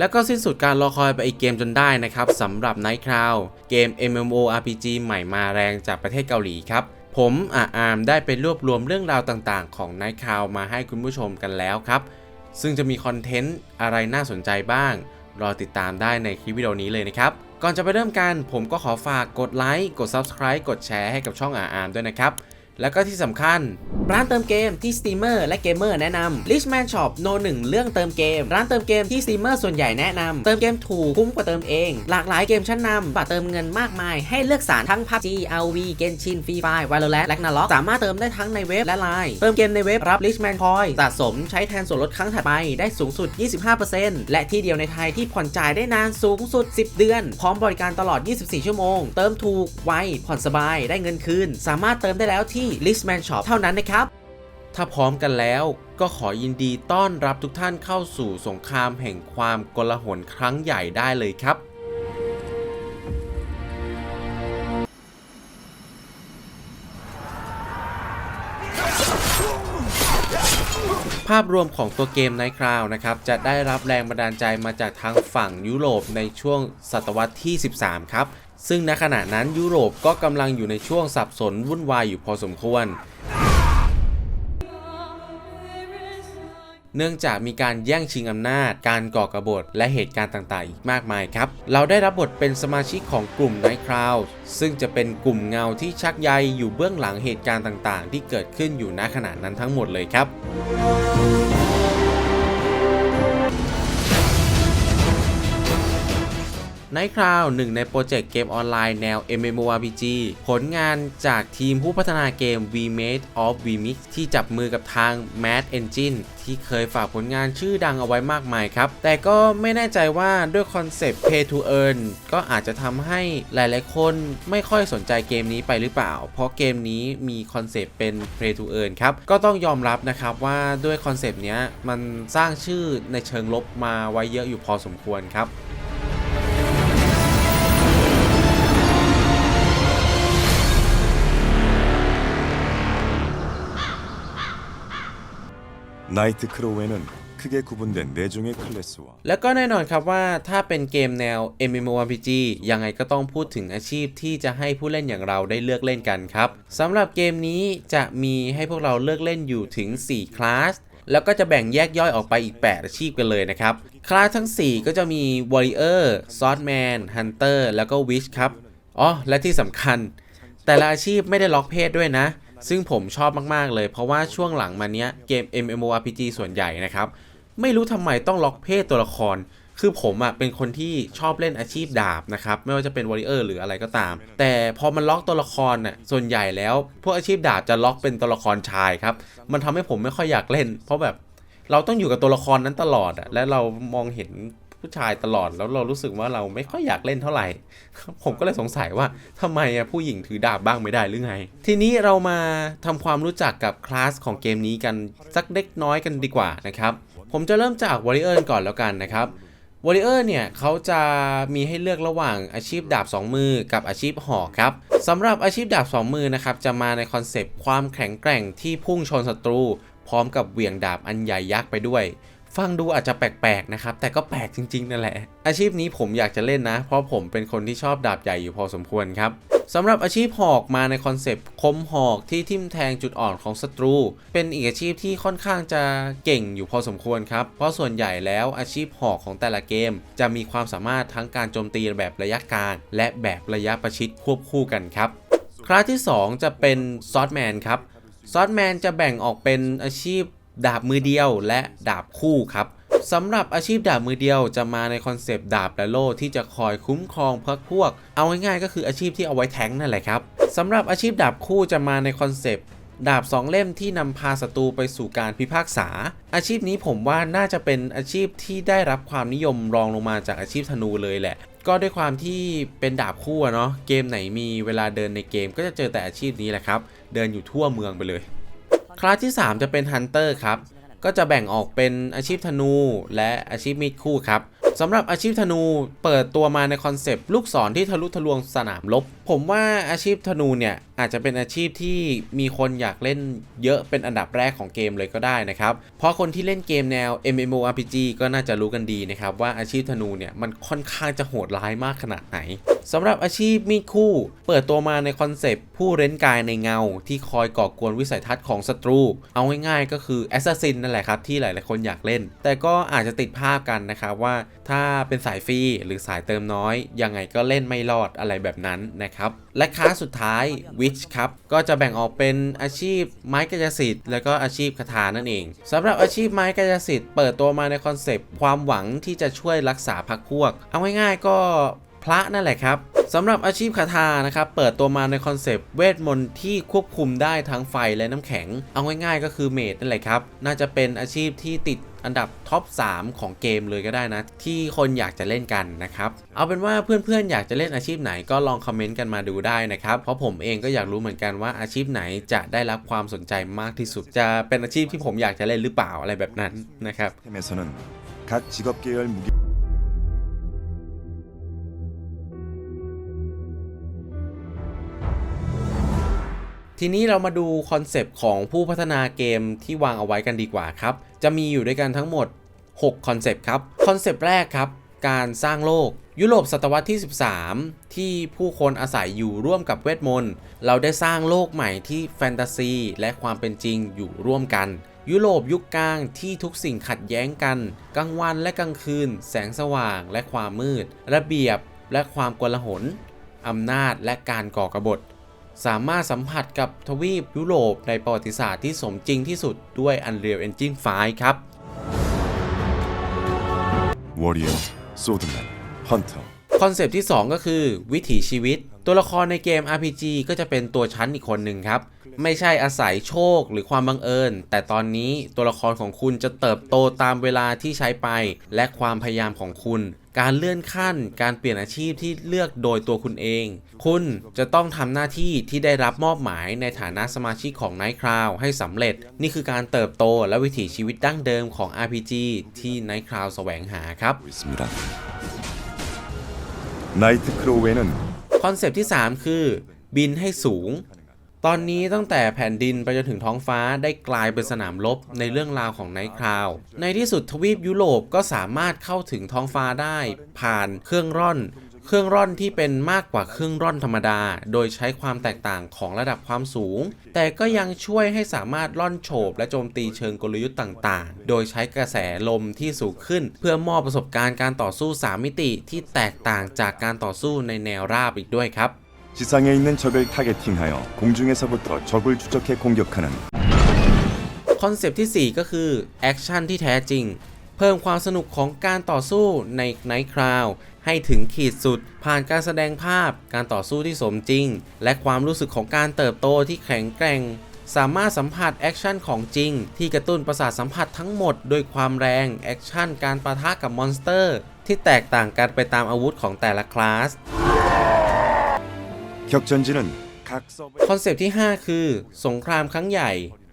แล้วก็สิ้นสุดการรอคอยไปอีกเกมจนได้นะครับสำหรับ Night Cloud เกม MMORPG ใหม่มาแรงจากประเทศเกาหลีครับ ผมอาอามได้ไปรวบรวมเรื่องราวต่างๆ ของ Night Cloud มาให้คุณผู้ชมกันแล้วครับ ซึ่งจะมีคอนเทนต์อะไรน่าสนใจบ้าง รอติดตามได้ในคลิปวิดีโอนี้เลยนะครับก่อนจะไปเริ่มกัน ผมก็ขอฝากกดไลค์กด Subscribe กดแชร์ให้กับช่องอาอามด้วยนะครับ แล้วก็ที่สำคัญ ร้านเติมเกมที่สตรีมเมอร์และเกมเมอร์แนะนำ Richman Shop โนหนึ่งเรื่องเติมเกม ร้านเติมเกมที่สตรีมเมอร์ส่วนใหญ่แนะนำ เติมเกมถูกคุ้มกว่าเติมเอง หลากหลายเกมชั้นนำบัตรเติมเงินมากมาย ให้เลือกสรรทั้ง PUBG RV Genshin Free Fire Valorant Ragnarok สามารถเติมได้ทั้งในเว็บและไลน์เติมเกมในเว็บรับ Richman Coin สะสมใช้แทนส่วนลดครั้งถัดไปได้สูงสุด 25%และที่เดียวในไทยที่ผ่อนจ่ายได้นานสูงสุด 10 เดือน พร้อมบริการตลอด 24 ชั่วโมง เติมถูกไวผ่อนสบายได้เงินคืนสามารถเติมได้แล้วที่ Richman Shop เท่านั้นนะครับ ถ้าพร้อมกันแล้วก็ขอยินดีต้อนรับทุกท่านเข้าสู่สงครามแห่งความกลาหนครั้งใหญ่ได้เลยครับภาพรวมของตัวเกม Night Cloud นะครับ จะได้รับแรงบันดาลใจมาจากทางฝั่งยุโรปในช่วงศตวรรษที่ 13 ครับ ซึ่งณขณะนั้นยุโรปก็กำลังอยู่ในช่วงสับสนวุ่นวายอยู่พอสมควร เนื่องจากมีการแย่งชิงอำนาจ การก่อกรบฏและเหตุการณ์ต่างๆ อีกมากมายครับ เราได้รับบทเป็นสมาชิกของกลุ่ม Night Cloud ซึ่งจะเป็นกลุ่มเงาที่ชักใยอยู่เบื้องหลังเหตุการณ์ต่างๆ ที่เกิดขึ้นอยู่ณขณะนั้นทั้งหมดเลยครับ Night Cloud หนึ่งในโปรเจกต์เกมออนไลน์แนว MMORPG ผลงานจากทีมผู้พัฒนาเกม VMade of VMix ที่จับมือกับทาง Mad Engine ที่เคยฝากผลงานชื่อดังเอาไว้มากมายครับ แต่ก็ไม่แน่ใจว่าด้วยคอนเซปต์ Pay to Earn ก็อาจจะทำให้หลายๆ คนไม่ค่อยสนใจเกมนี้ไปหรือเปล่า เพราะเกมนี้มีคอนเซปต์เป็น Pay to Earn ครับ ก็ต้องยอมรับนะครับว่าด้วยคอนเซปต์นี้มันสร้างชื่อในเชิงลบมาไว้เยอะอยู่พอสมควรครับ 나이트 크로우에는 크게 구분된 네 종의 클래스와 แล้วก็แน่นอนครับว่าถ้าเป็นเกมแนว MMORPG ยังไงก็ต้องพูดถึงอาชีพที่จะให้ผู้เล่นอย่างเราได้เลือกเล่นกันครับสำหรับเกมนี้จะมีให้พวกเราเลือกเล่นอยู่ถึง 4 คลาส แล้วก็จะแบ่งแยกย่อยออกไปอีก 8 อาชีพกันเลยนะครับ คลาสทั้ง 4 ก็จะมี Warrior Swordman Hunter แล้วก็ Witch ครับอ๋อและที่สำคัญ แต่ละอาชีพไม่ได้ล็อกเพศด้วยนะ ซึ่งผมชอบมากๆเลย เพราะว่าช่วงหลังมาเนี้ยเกม MMORPG ส่วนใหญ่นะครับ ไม่รู้ทำไมต้องล็อกเพศตัวละคร คือผมอะ่ะเป็นคนที่ชอบเล่นอาชีพดาบนะครับ ไม่ว่าจะเป็นวอริเออร์หรืออะไรก็ตาม แต่พอมันล็อกตัวละครน่ะส่วนใหญ่แล้ว พวกอาชีพดาบจะล็อกเป็นตัวละครชายครับ มันทำให้ผมไม่ค่อยอยากเล่น เพราะแบบเราต้องอยู่กับตัวละครนั้นตลอดอะและเรามองเห็น ผู้ชายตลอดแล้วเรารู้สึกว่าเราไม่ค่อยอยากเล่นเท่าไหร่ ผมก็เลยสงสัยว่าทำไมผู้หญิงถือดาบบ้างไม่ได้หรือไง ทีนี้เรามาทำความรู้จักกับคลาสของเกมนี้กันสักเล็กน้อยกันดีกว่านะครับผมจะเริ่มจาก Warrior ก่อนแล้วกันนะครับ Warrior เนี่ยเขาจะมีให้เลือกระหว่างอาชีพดาบ 2 มือกับอาชีพหอกครับสำหรับอาชีพดาบ 2 มือนะครับจะมาในคอนเซปต์ความแข็งแกร่งที่พุ่งชนศัตรู พร้อมกับเหวี่ยงดาบอันใหญ่ยักษ์ไปด้วย ฟังดูอาจจะแปลกๆนะครับ แต่ก็แปลกจริงๆนั่นแหละ อาชีพนี้ผมอยากจะเล่นนะ เพราะผมเป็นคนที่ชอบดาบใหญ่อยู่พอสมควรครับสำหรับอาชีพหอกมาในคอนเซปต์คมหอกที่ทิ่มแทงจุดอ่อนของศัตรู เป็นอีกอาชีพที่ค่อนข้างจะเก่งอยู่พอสมควรครับ เพราะส่วนใหญ่แล้วอาชีพหอกของแต่ละเกม จะมีความสามารถทั้งการโจมตีแบบระยะกลางและแบบระยะประชิดควบคู่กันครับคลาสที่ 2 จะเป็นซอสแมนครับซอสแมนจะแบ่งออกเป็นอาชีพ ดาบมือเดียวและดาบคู่ครับสำหรับอาชีพดาบมือเดียวจะมาในคอนเซปต์ดาบและโล่ที่จะคอยคุ้มครองพักพวก เอาง่ายๆก็คืออาชีพที่เอาไว้แทงนั่นแหละครับสำหรับอาชีพดาบคู่จะมาในคอนเซปต์ดาบสองเล่มที่นำพาศัตรูไปสู่การพิพากษา อาชีพนี้ผมว่าน่าจะเป็นอาชีพที่ได้รับความนิยมรองลงมาจากอาชีพธนูเลยแหละ ก็ด้วยความที่เป็นดาบคู่เนาะเกมไหนมีเวลาเดินในเกมก็จะเจอแต่อาชีพนี้แหละครับ เดินอยู่ทั่วเมืองไปเลย คลาสที่ 3 จะเป็นฮันเตอร์ครับ ก็จะแบ่งออกเป็นอาชีพธนูและอาชีพมีดคู่ครับสำหรับอาชีพธนูเปิดตัวมาในคอนเซปต์ลูกศรที่ทะลุทะลวงสนามรบ ผมว่าอาชีพธนูเนี่ยอาจจะเป็นอาชีพที่มีคนอยากเล่นเยอะเป็นอันดับแรกของเกมเลยก็ได้นะครับ เพราะคนที่เล่นเกมแนว MMORPG ก็น่าจะรู้กันดีนะครับว่าอาชีพธนูเนี่ยมันค่อนข้างจะโหดร้ายมากขนาดไหนสำหรับอาชีพมีดคู่ เปิดตัวมาในคอนเซปต์ผู้เร้นกายในเงา ที่คอยก่อกวนวิสัยทัศน์ของศัตรู เอาง่ายๆก็คือแอสซัสซินนั่นแหละครับที่หลายๆคนอยากเล่น แต่ก็อาจจะติดภาพกันนะครับว่าถ้าเป็นสายฟรีหรือสายเติมน้อยยังไงก็เล่นไม่รอดอะไรแบบนั้นนะครับและค้าสุดท้ายวิชครับ ก็จะแบ่งออกเป็นอาชีพไม้กายสิทธิ์ และก็อาชีพคาถานั่นเองสำหรับอาชีพไม้กายสิทธิ์เปิดตัวมาในคอนเซปต์ความหวังที่จะช่วยรักษาพักพวก เอาง่ายๆก็พระนั่นแหละครับ สำหรับอาชีพคาถานะครับ เปิดตัวมาในคอนเซปต์เวทมนต์ที่ควบคุมได้ทั้งไฟและน้ำแข็ง เอาง่ายๆก็คือเมดนั่นแหละครับ น่าจะเป็นอาชีพที่ติดอันดับท็อป 3 ของเกมเลยก็ได้นะ ที่คนอยากจะเล่นกันนะครับ เอาเป็นว่าเพื่อนๆ อยากจะเล่นอาชีพไหนก็ลองคอมเมนต์กันมาดูได้นะครับ เพราะผมเองก็อยากรู้เหมือนกันว่าอาชีพไหนจะได้รับความสนใจมากที่สุด จะเป็นอาชีพที่ผมอยากจะเล่นหรือเปล่าอะไรแบบนั้นนะครับ ทีนี้เรามาดูคอนเซปต์ของผู้พัฒนาเกมที่วางเอาไว้กันดีกว่าครับ จะมีอยู่ด้วยกันทั้งหมด 6 คอนเซปต์ครับ คอนเซปต์แรกครับ การสร้างโลก ยุโรปศตวรรษที่ 13 ที่ผู้คนอาศัยอยู่ร่วมกับเวทมนต์ เราได้สร้างโลกใหม่ที่แฟนตาซี และความเป็นจริงอยู่ร่วมกัน ยุโรปยุคกลางที่ทุกสิ่งขัดแย้งกัน กลางวันและกลางคืน แสงสว่างและความมืด ระเบียบและความกลาหลอำนาจและการก่อกรบฏ สามารถสัมผัสกับทวีปยุโรปในประวัติศาสตร์ที่สมจริงที่สุดด้วย Unreal Engine 5 ครับ Warrior Swordman Hunter คอนเซปที่ 2 ก็คือวิถีชีวิต ตัวละครในเกม RPG ก็จะเป็นตัวชั้นอีกคนหนึ่งครับ ไม่ใช่อาศัยโชคหรือความบังเอิญ แต่ตอนนี้ตัวละครของคุณจะเติบโตตามเวลาที่ใช้ไป และความพยายามของคุณ การเลื่อนขั้น การเปลี่ยนอาชีพที่เลือกโดยตัวคุณเอง คุณจะต้องทำหน้าที่ที่ได้รับมอบหมายในฐานะสมาชิกของ Night Cloud ให้สำเร็จ นี่คือการเติบโตและวิถีชีวิตดั้งเดิมของ RPG ที่ Night Cloud แสวงหาครับ 있습니다. 나이트 크로우에는 คอนเซปต์ที่ 3 คือ บินให้สูง ตอนนี้ตั้งแต่แผ่นดินไปจนถึงท้องฟ้าได้กลายเป็นสนามรบในเรื่องราวของไนท์คราว ในที่สุดทวีปยุโรปก็สามารถเข้าถึงท้องฟ้าได้ ผ่านเครื่องร่อน เครื่องร่อนที่เป็นมากกว่าเครื่องร่อนธรรมดา โดยใช้ความแตกต่างของระดับความสูง แต่ก็ยังช่วยให้สามารถล่อนโฉบและโจมตีเชิงกลยุทธ์ต่างๆ โดยใช้กระแสลมที่สูงขึ้น เพื่อมอบประสบการณ์การต่อสู้ 3 มิติที่แตกต่างจากการต่อสู้ในแนวราบอีกด้วยครับ 지상에 있는 적을 타겟팅하여 공중에서부터 적을 추적해 공격하는 คอนเซปต์ที่ 4 ก็คือ แอคชั่นที่แท้จริง เพิ่มความสนุกของการต่อสู้ในไนท์คราวให้ถึงขีดสุด ผ่านการแสดงภาพ การต่อสู้ที่สมจริง และความรู้สึกของการเติบโตที่แข็งแกร่งสามารถสัมผัสแอคชั่นของจริง ที่กระตุ้นประสาทสัมผัสทั้งหมดด้วยความแรง แอคชั่นการประทะกับมอนสเตอร์ ที่แตกต่างกันไปตามอาวุธของแต่ละคลาสคอนเซปต์ที่ 5 คือ สงครามครั้งใหญ่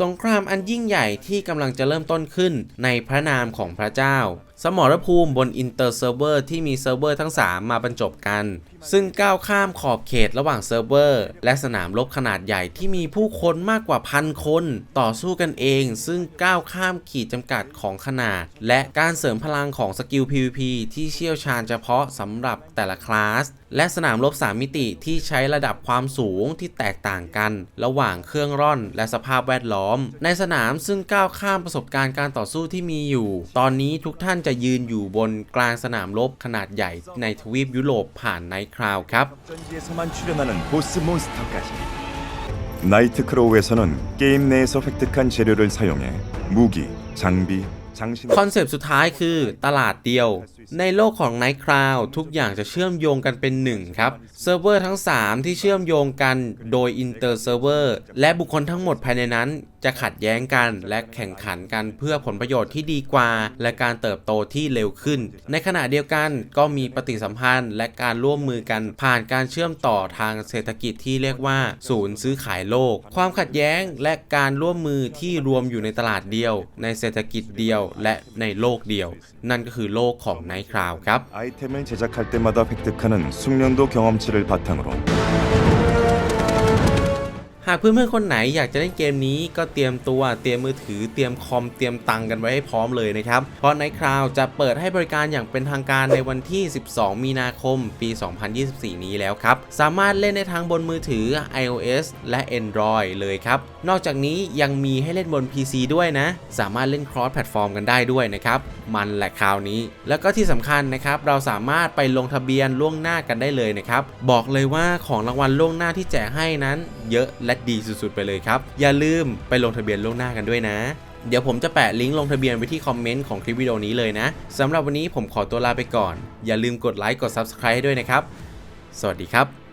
สงครามอันยิ่งใหญ่ที่กำลังจะเริ่มต้นขึ้นในพระนามของพระเจ้า สมรภูมิบนอินเตอร์เซิร์ฟเวอร์ที่มีเซิร์ฟเวอร์ทั้ง 3 มาบรรจบกันซึ่งก้าวข้ามขอบเขตระหว่างเซิร์ฟเวอร์ และสนามรบขนาดใหญ่ที่มีผู้คนมากกว่าพันคน ต่อสู้กันเอง ซึ่งก้าวข้ามขีดจำกัดของขนาด และการเสริมพลังของสกิล PVP ที่เชี่ยวชาญเฉพาะสำหรับแต่ละคลาสและสนามรบ 3 มิติที่ใช้ระดับความสูงที่แตกต่างกัน ระหว่างเครื่องร่อนและสภาพแวดล้อม ในสนามซึ่งก้าวข้ามประสบการณ์การต่อสู้ที่มีอยู่ ตอนนี้ทุกท่านจะยืนอยู่บนกลางสนามรบขนาดใหญ่ในทวีปยุโรปผ่านไนท์คราวครับ 전지에서만 출연하는 보스 몬스터까지 나이트 크로우에서는 게임 내에서 획득한 재료를 사용해 무기, 장비, 장신 คอนเซปต์สุดท้ายคือตลาดเดียว ในโลกของ Night Cloud ทุกอย่างจะเชื่อมโยงกันเป็นหนึ่งครับ เซิร์ฟเวอร์ทั้ง 3 ที่เชื่อมโยงกันโดย Inter Server และบุคคลทั้งหมดภายในนั้น จะขัดแย้งกันและแข่งขันกันเพื่อผลประโยชน์ที่ดีกว่า และการเติบโตที่เร็วขึ้น ในขณะเดียวกันก็มีปฏิสัมพันธ์และการร่วมมือกันผ่านการเชื่อมต่อทางเศรษฐกิจที่เรียกว่าศูนย์ซื้อขายโลก ความขัดแย้งและการร่วมมือที่รวมอยู่ในตลาดเดียว ในเศรษฐกิจเดียวและในโลกเดียว นั่นก็คือโลกของ Night Cloud ครับ 아이템을 제작할 때마다 획득하는 숙련도 경험치를 바탕으로 หากเพื่อนๆคนไหนอยากจะเล่นเกมนี้ก็เตรียมตัวเตรียมมือถือเตรียมคอมเตรียมตังกันไว้ให้พร้อมเลยนะครับ เพราะ Night Cloud จะเปิดให้บริการอย่างเป็นทางการในวันที่ 12 มีนาคม ปี 2024 นี้แล้วครับ สามารถเล่นได้ทั้งบนมือถือ iOS และ Android เลยครับ นอกจากนี้ยังมีให้เล่นบน PC ด้วยนะ สามารถเล่น cross platform กันได้ด้วยนะครับ มันแหละคราวนี้ แล้วก็ที่สำคัญนะครับ เราสามารถไปลงทะเบียนล่วงหน้ากันได้เลยนะครับ บอกเลยว่าของรางวัลล่วงหน้าที่แจกให้นั้น เยอะและดีสุดๆ ไปเลยครับ อย่าลืมไปลงทะเบียนล่วงหน้ากันด้วยนะ เดี๋ยวผมจะแปะลิงก์ลงทะเบียนไว้ที่คอมเมนต์ของคลิปวิดีโอนี้เลยนะสำหรับวันนี้ผมขอตัวลาไปก่อน อย่าลืมกดไลค์กด Subscribe ให้ด้วยนะครับ สวัสดีครับ